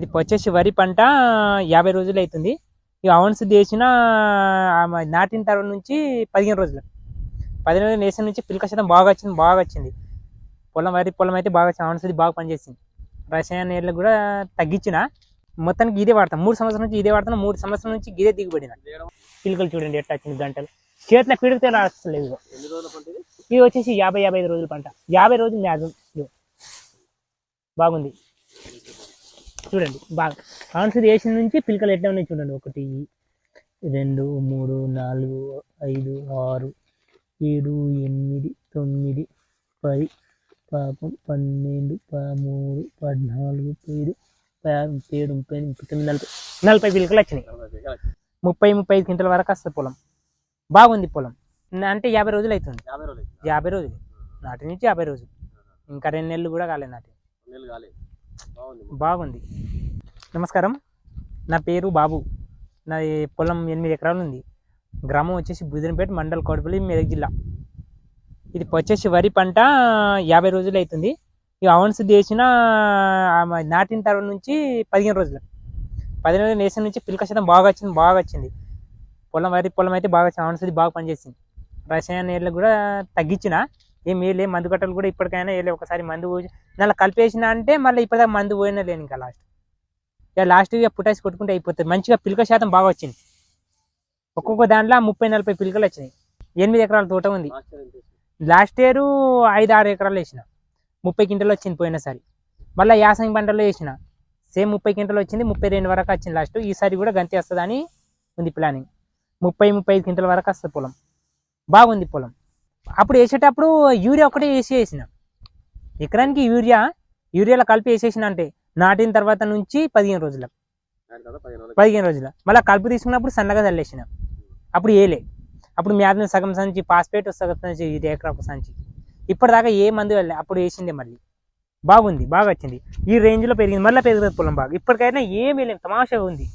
ఇది వచ్చేసి వరి పంట యాభై రోజులు అవుతుంది ఇక అవన్ శుద్ధి వేసిన ఆ మ- నాటిన తర్వాత నుంచి పదిహేను రోజులు. పదిహేను రోజులు వేసిన నుంచి పిలక శాతం బాగా వచ్చింది బాగా వచ్చింది. పొలం వరి పొలం అయితే బాగా వచ్చింది అవన్ శుద్ధి బాగా పనిచేసింది. రసాయన ఎరువులు కూడా తగ్గించిన. మొత్తానికి ఇదే వాడతాం. మూడు సంవత్సరాల నుంచి ఇదే వాడతాను మూడు సంవత్సరాల నుంచి ఇదే దిగుబడిన. పిలకలు చూడండి ఎట్లా వచ్చింది గంటలు. చేతిలో పిడితే రాస్తలేదు ఇది? వచ్చేసి యాభై యాభై ఐదు రోజుల పంట. యాభై రోజులు మ్యాక్సిమం ఇది బాగుంది. చూడండి బాగా. ఆన్సర్ వేసిన నుంచి పిలకలు ఎట్లా ఉన్నాయి చూడండి. ఒకటి రెండు మూడు నాలుగు ఐదు ఆరు ఏడు ఎనిమిది తొమ్మిది పది పాపం పన్నెండు పదమూడు పద్నాలుగు ముప్పై ఏడు ముప్పై ముప్పై తొమ్మిది నలభై. నలభై పిలకలు వచ్చినాయి. ముప్పై ముప్పై ఐదు క్వింటల వరకు వస్తుంది పొలం. బాగుంది పొలం. అంటే యాభై రోజులు అవుతుంది. యాభై రోజులు. యాభై రోజులు. నాటి నుంచి యాభై రోజులు. ఇంకా రెండు నెలలు కూడా కాలేదు నాటి. నెలలు కాలేదు. బాగుంది నమస్కారం. నా పేరు బాబు. నా పొలం ఎనిమిది ఎకరాలు ఉంది. గ్రామం వచ్చేసి బుదినపేట మండల్ కోడపల్లి మెదక్ జిల్లా. ఇది వచ్చేసి వరి పంట యాభై రోజులు అవుతుంది. ఈ అవన్స్ వేసిన నాటిన తర్వాత నుంచి పదిహేను రోజులు. పదిహేను రోజులు వేసిన నుంచి పిలక శాతం బాగా వచ్చింది బాగా వచ్చింది. పొలం వరి పొలం అయితే బాగా వచ్చింది. అవన్స్ బాగా పనిచేసింది. రసాయన నీళ్ళు కూడా తగ్గించిన. ఏం వేయలే మందు కట్టలు కూడా ఇప్పటికైనా వేయలే ఒకసారి మందు పోసి నల్ల కలిపేసిన అంటే మళ్ళీ ఇప్పటిదాకా మందు పోయినా లేను ఇంకా లాస్ట్ ఇక లాస్ట్ ఇక పుటాసి కొట్టుకుంటే అయిపోతుంది. మంచిగా పిలక శాతం బాగా వచ్చింది. ఒక్కొక్క దాంట్లో ముప్పై నలభై పిలకలు వచ్చినాయి. ఎనిమిది ఎకరాల తోట ఉంది. లాస్ట్ ఇయర్ లాస్ట్ ఇయర్ ఐదు ఆరు ఎకరాలు వేసిన. ముప్పై క్వింటలు వచ్చింది పోయినసారి మళ్ళీ యాసంగి పంటలో వేసిన. సేమ్ ముప్పై క్వింటలు వచ్చింది. ముప్పై రెండు వరకు వచ్చింది లాస్ట్ ఈసారి కూడా గంతి వస్తుందని ఉంది ప్లానింగ్ ముప్పై ముప్పై ఐదు క్వింటల వరకు వస్తుంది పొలం. బాగుంది పొలం. అప్పుడు వేసేటప్పుడు యూరియా ఒకటే వేసి వేసిన. ఎకరానికి యూరియా యూరియాలో కలిపి వేసేసిన అంటే నాటిన తర్వాత నుంచి పదిహేను రోజులు పదిహేను రోజుల. మళ్ళీ కలుపు తీసుకున్నప్పుడు సన్నగా చల్లేసిన. అప్పుడు ఏలే అప్పుడు మ్యాథ్ని సగం సంచి పాస్పేట్ సగం సంచి ఇది ఎకరా ఒక సంచి. ఇప్పటిదాకా ఏ మందు వెళ్ళే అప్పుడు వేసిందే మళ్ళీ. బాగుంది బాగా వచ్చింది. ఈ రేంజ్లో పెరిగింది. మళ్ళీ పెరుగుతుంది పొలం బాగా. ఇప్పటికైనా ఏమీ లేదు తమాషా ఉంది.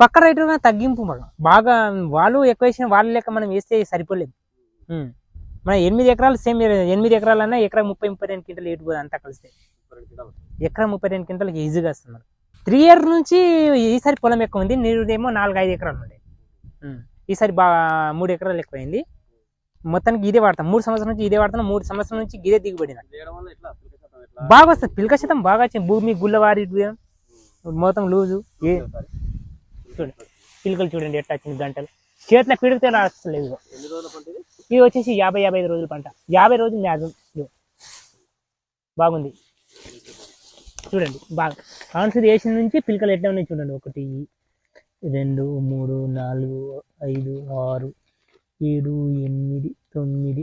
పక్క రైతుగా తగ్గింపు బాగా. బాగా వాళ్ళు ఎక్కువ వేసిన వాళ్ళ లెక్క మనం వేస్తే సరిపోలేదు. మన ఎనిమిది ఎకరాలు సేమ్ ఎనిమిది ఎకరాలన్నా ఎకరా ముప్పై ముప్పై రెండు క్వింటలు ఏటుపోదు అంతా కలిస్తే. ఎకరా ముప్పై రెండు క్వింటలకు ఈజీగా వస్తున్నారు. త్రీ ఇయర్ నుంచి ఈసారి పొలం ఎక్కువ ఉంది నీరుదేమో నాలుగు ఐదు ఎకరాలు ఉండే. ఈసారి బాగా మూడు ఎకరాలు ఎక్కువైంది. మొత్తానికి ఇదే వాడతాం. మూడు సంవత్సరాల నుంచి ఇదే వాడతాం మూడు సంవత్సరాల నుంచి ఇదే దిగుబడి బాగా వస్తుంది. పిలక శాతం బాగా వచ్చింది. భూమి గుల్లవారి మొత్తం లూజు. ఏ. చూడండి. పిలకలు చూడండి ఎట్లా వచ్చింది గంటలు. చేతిలో పిడితే రాస్తలేదు ఇది వచ్చేసి యాభై యాభై ఐదు రోజుల పంట. యాభై రోజులు మ్యాక్సిమం ఇది. బాగుంది. చూడండి బాగా. ఆన్సర్ వేసిన నుంచి పిలకలు ఎట్లా ఉన్నాయి చూడండి. ఒకటి రెండు మూడు నాలుగు ఐదు ఆరు ఏడు ఎనిమిది తొమ్మిది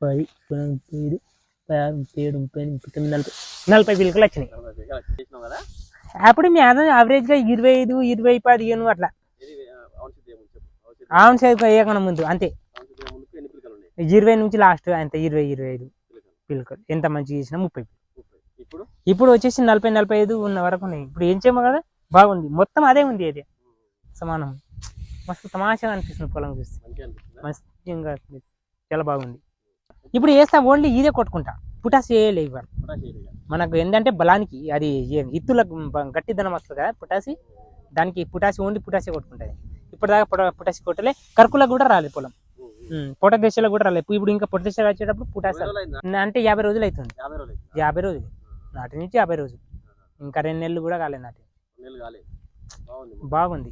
పది పదహారు ముప్పై ఏడు ముప్పై ఎనిమిది ముప్పై తొమ్మిది నలభై. నలభై పిలకలు వచ్చినాయి. అప్పుడు మ్యాక్సిమం యావరేజ్గా ఇరవై ఐదు ఇరవై పదిహేను అట్లా. ఇది అవును సిద్ధి ఏముంది చెప్పు. అవును సిద్ధి. ఆన్ సైడ్ వేయకుండా ముందు. అంతే అవును సిద్ధి ముందుకు ఎన్ని పిలకలు ఉన్నాయి ఇరవై నుంచి లాస్ట్ అంతే ఇరవై ఇరవై ఐదు పిలకలు ఎంత మంచిగా చేసినా ముప్పై ఇప్పుడు? ఇప్పుడు వచ్చేసి నలభై నలభై ఐదు ఉన్న వరకు ఉన్నాయి. ఇప్పుడు ఏం చేయమో కదా బాగుంది. మొత్తం అదే ఉంది ఏరియా సమానం. మస్తు తమాషాగా అనిపిస్తుంది పొలం చూస్తే. అనిపిస్తుంది? చాలా బాగుంది. ఇప్పుడు వేస్తా ఓన్లీ ఇదే కొట్టుకుంటా. పుటాస్ వేయలే ఇవ్వాలి. మనకు ఏంటంటే బలానికి అది ఇత్తులకు బ- గట్టిదనం వస్తుంది కదా పుటాసి దానికి పుటాసి ఓన్లీ పుటాసి కొట్టుకుంటుంది. ఇప్పటిదాకా పొట పుటాసి కొట్టలే. కరుకులకు కూడా రాలేదు పొలం. పొట దశలో కూడా రాలేదు. ఇప్పుడు ఇంకా పొట దశ వచ్చేటప్పుడు పుటాసి. ఇరవై రోజులు అయిందా అంటే యాభై రోజులు అవుతుంది. యాభై రోజులు నాటి నుంచి యాభై రోజులు. ఇంకా రెండు నెలలు కూడా కాలేదు నాటి. బాగుంది.